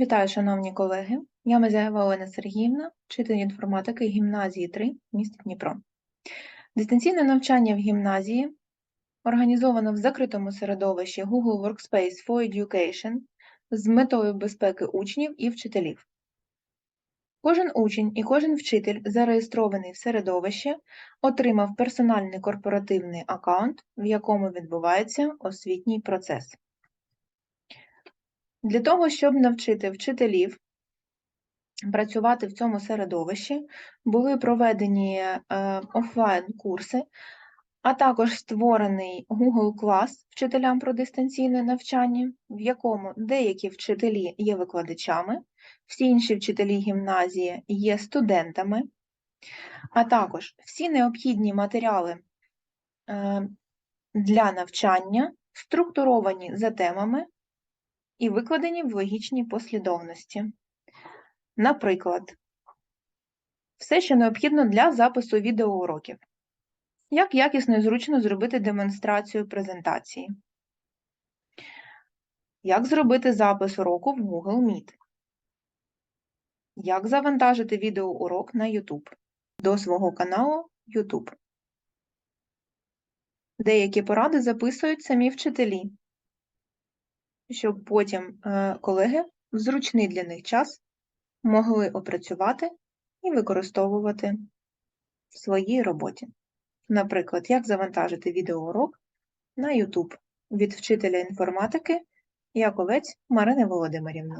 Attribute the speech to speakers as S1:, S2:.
S1: Вітаю, шановні колеги. Я Мезяєва Олена Сергіївна, вчитель інформатики гімназії 3 міста Дніпро. Дистанційне навчання в гімназії організовано в закритому середовищі Google Workspace for Education з метою безпеки учнів і вчителів. Кожен учень і кожен вчитель, зареєстрований в середовище, отримав персональний корпоративний аккаунт, в якому відбувається освітній процес. Для того, щоб навчити вчителів працювати в цьому середовищі, були проведені е, офлайн-курси, а також створений Google клас вчителям про дистанційне навчання, в якому деякі вчителі є викладачами, всі інші вчителі гімназії є студентами, а також всі необхідні матеріали е, для навчання структуровані за темами і викладені в логічній послідовності. Наприклад, все, що необхідно для запису відеоуроків. Як якісно і зручно зробити демонстрацію презентації? Як зробити запис уроку в Google Meet? Як завантажити відеоурок на YouTube до свого каналу YouTube? Деякі поради записують самі вчителі, щоб потім е, колеги в зручний для них час могли опрацювати і використовувати в своїй роботі. Наприклад, як завантажити відеоурок на YouTube від вчителя інформатики Яковець Марини Володимирівни.